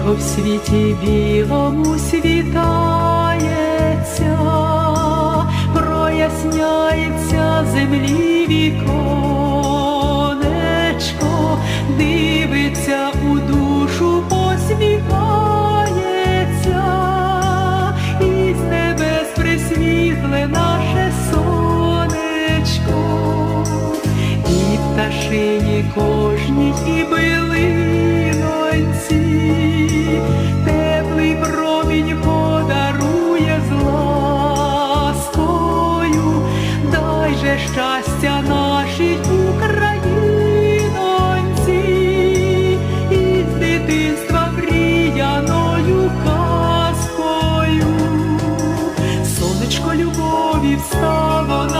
Тихо в світі білому світається, проясняється землі віконечко, дивиться у душу, посміхається, і з небес присвітле наше сонечко, і пташині кожній, і би щастя нашій Українці і з дитинства мріяною казкою, сонечко любові встава.